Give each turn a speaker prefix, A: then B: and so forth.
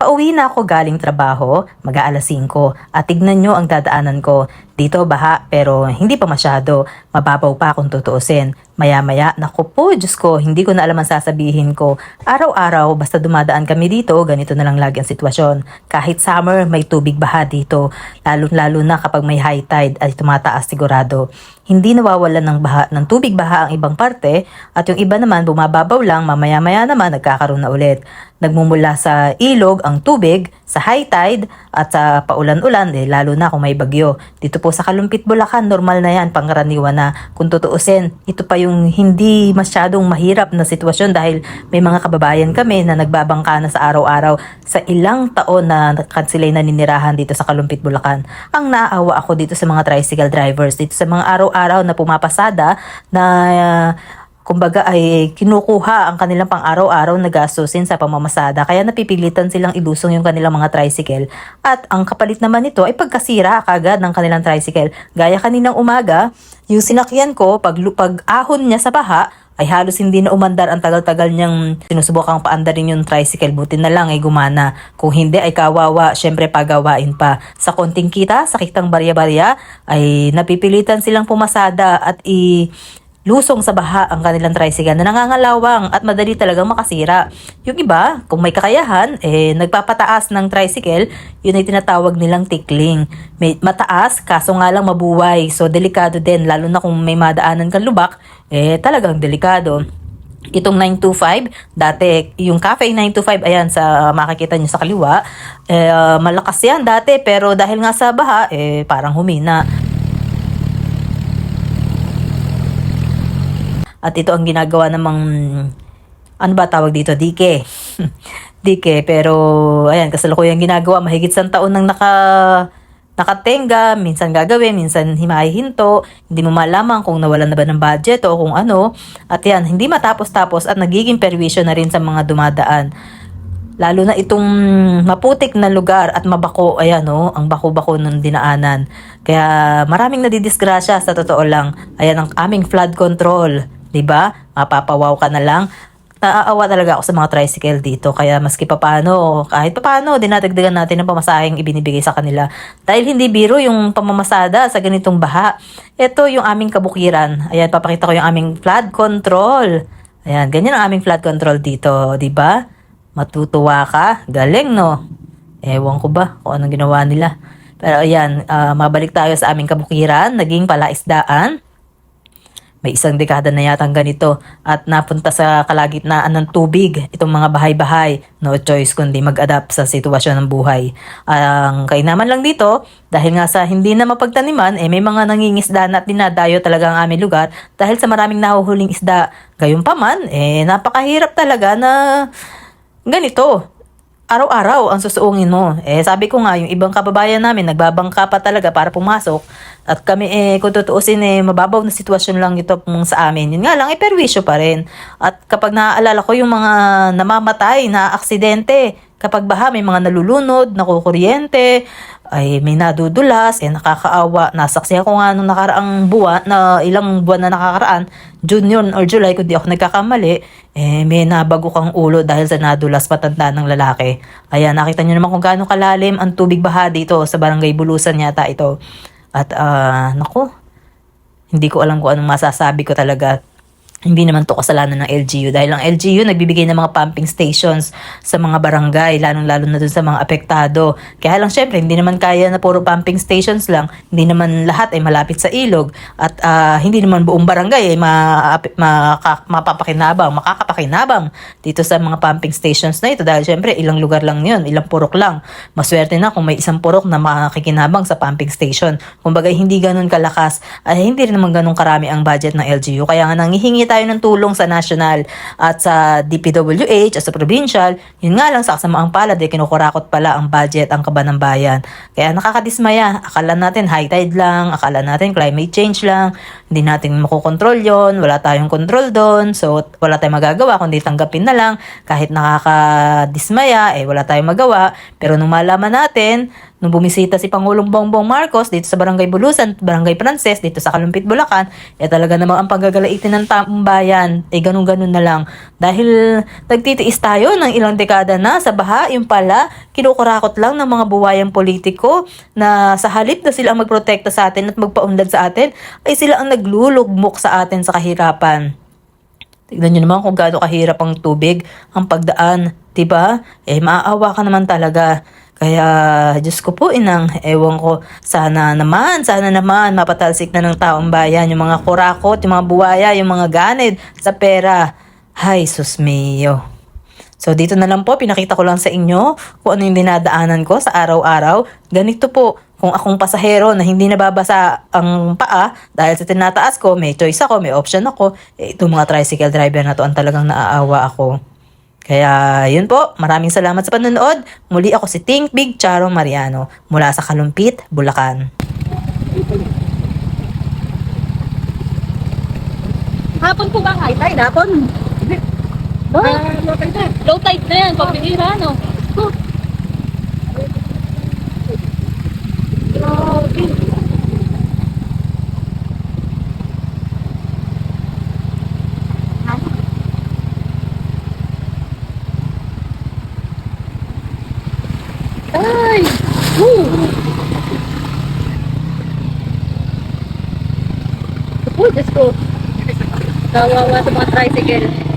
A: Pauwi na ako galing trabaho, mag-aalas 5, at tignan nyo ang dadaanan ko. Dito baha pero hindi pa masyado, mababaw pa kung tutuusin. Maya-maya, naku po, Diyos ko, hindi ko na alam ang sasabihin ko. Araw-araw, basta dumadaan kami dito, ganito na lang lagi ang sitwasyon. Kahit summer, may tubig baha dito. Lalo-lalo na kapag may high tide ay tumataas sigurado. Hindi nawawalan ng baha ng tubig baha ang ibang parte at yung iba naman bumababaw lang, mamaya-maya naman nagkakaroon na ulit. Nagmumula sa ilog ang tubig sa high tide at sa paulan-ulan, eh, lalo na kung may bagyo. Dito po sa Kalumpit, Bulacan, normal na yan, pangkaraniwan na. Kung tutuusin, ito pa yung hindi masyadong mahirap na sitwasyon dahil may mga kababayan kami na nagbabangka na sa araw-araw sa ilang taon na sila'y naninirahan dito sa Kalumpit, Bulacan. Ang naaawa ako dito sa mga tricycle drivers, dito sa mga araw-araw na pumapasada na uh, kumbaga ay kinukuha ang kanilang pang-araw-araw na gastusin sa pamamasada. Kaya napipilitan silang ilusong yung kanilang mga tricycle. At ang kapalit naman nito ay pagkasira kagad ng kanilang tricycle. Gaya kaninang umaga yung sinakyan ko pag, pag ahon niya sa baha ay halos hindi na umandar ang tagal-tagal niyang sinusubukang paandarin yung tricycle. Buti na lang ay gumana. Kung hindi ay kawawa, syempre pagawain pa. Sa konting kita, sa kitang barya-barya, ay napipilitan silang pumasada at i lusong sa baha ang kanilang tricycle na nangangalawang at madali talagang makasira. Yung iba, kung may kakayahan, eh, nagpapataas ng tricycle, yun ay tinatawag nilang tickling. May, mataas, kaso nga lang mabuway. So, delikado din, lalo na kung may madaanan kang lubak, eh, talagang delikado. Itong 925, dati yung cafe 925, ayan sa makikita nyo sa kaliwa, eh, malakas yan dati pero dahil nga sa baha, eh, parang humina. At ito ang ginagawa namang, ano ba tawag dito, dike. dike, pero ayan, kasalukuyang ginagawa, mahigit sa taon nang naka, nakatenga, minsan gagawin, minsan himahihinto, hindi mo malaman kung nawalan na ba ng budget o kung ano. At yan, hindi matapos-tapos at nagiging perwisyo na rin sa mga dumadaan. Lalo na itong maputik na lugar at mabako, ayan o, ang bako-bako ng dinaanan. Kaya maraming nadidisgrasya sa totoo lang. Ayan ang aming flood control 'di ba? Mapapawaw ka na lang. Naaawa talaga ako sa mga tricycle dito kaya maski papaano, kahit papaano dinadagdagan natin ng pamasaheng ibinibigay sa kanila. Dahil hindi biro yung pamamasada sa ganitong baha. Ito yung aming kabukiran. Ayan, papakita ko yung aming flood control. Ayan, ganyan ang aming flood control dito, 'di ba? Matutuwa ka. Galing, no? Ewan ko ba kung anong ginawa nila. Pero ayan, uh, mabalik tayo sa aming kabukiran, naging palaisdaan. May isang dekada na yatang ganito at napunta sa kalagitnaan ng tubig itong mga bahay-bahay. No choice kundi mag-adapt sa sitwasyon ng buhay. Ang kainaman lang dito, dahil nga sa hindi na mapagtaniman, eh may mga nangingisda na dinadayo talaga ang aming lugar dahil sa maraming nahuhuling isda. Gayunpaman, eh napakahirap talaga na ganito araw-araw ang susuungin mo. Eh, sabi ko nga, yung ibang kababayan namin, nagbabangka pa talaga para pumasok. At kami, eh, kung tutuusin, eh, mababaw na sitwasyon lang ito sa amin. Yun nga lang, eh, perwisyo pa rin. At kapag naaalala ko yung mga namamatay na aksidente, kapag baha, may mga nalulunod, nakukuryente, ay may nadudulas, eh nakakaawa. Nasaksi ako nga nung nakaraang buwan, na ilang buwan na nakakaraan, June or July, kung di ako nagkakamali, eh may nabago kang ulo dahil sa nadulas patanda ng lalaki. Ayan, nakita nyo naman kung gaano kalalim ang tubig baha dito sa barangay Bulusan yata ito. At uh, nako, hindi ko alam kung anong masasabi ko talaga hindi naman to kasalanan ng LGU dahil ang LGU nagbibigay ng mga pumping stations sa mga barangay lalong-lalo na dun sa mga apektado. Kaya lang syempre hindi naman kaya na puro pumping stations lang, hindi naman lahat ay malapit sa ilog at uh, hindi naman buong barangay ay ma, ma, mapapakinabang, makakapakinabang dito sa mga pumping stations na ito dahil syempre ilang lugar lang 'yun, ilang purok lang. Maswerte na kung may isang purok na makikinabang sa pumping station. Kumbaga hindi ganun kalakas ay hindi rin naman ganun karami ang budget ng LGU kaya nga nangihingi tayo ng tulong sa national at sa DPWH at sa provincial, yun nga lang sa kasamaang palad, eh, kinukurakot pala ang budget, ang kaba ng bayan. Kaya nakakadismaya, akala natin high tide lang, akala natin climate change lang, hindi natin makokontrol yon wala tayong control doon, so wala tayong magagawa, kundi tanggapin na lang, kahit nakakadismaya, eh wala tayong magawa, pero nung malaman natin, nung bumisita si Pangulong Bongbong Marcos dito sa Barangay Bulusan, Barangay Prances, dito sa Kalumpit, Bulacan, eh talaga namang ang paggagalaitin ng taong eh ganun-ganun na lang. Dahil nagtitiis tayo ng ilang dekada na sa baha, yung pala, kinukurakot lang ng mga buwayang politiko na sa halip na sila ang magprotekta sa atin at magpaunlad sa atin, ay sila ang naglulugmok sa atin sa kahirapan. Tignan nyo naman kung gaano kahirap ang tubig, ang pagdaan, 'di ba? Eh maaawa ka naman talaga. Kaya, Diyos ko po, inang, ewan ko, sana naman, sana naman, mapatalsik na ng taong bayan, yung mga kurakot, yung mga buwaya, yung mga ganid sa pera. Hay, sus mio. So, dito na lang po, pinakita ko lang sa inyo kung ano yung dinadaanan ko sa araw-araw. Ganito po, kung akong pasahero na hindi nababasa ang paa dahil sa tinataas ko, may choice ako, may option ako, eh, itong mga tricycle driver na to ang talagang naaawa ako. Kaya, yun po. Maraming salamat sa panonood. Muli ako si Think Big Charo Mariano mula sa Kalumpit, Bulacan.
B: Hapon po ba high tide? Hapon? Low tide na. Low tide na yan, pabihira, no? Uy, Diyos ko. Kawawa sa mga tricycle.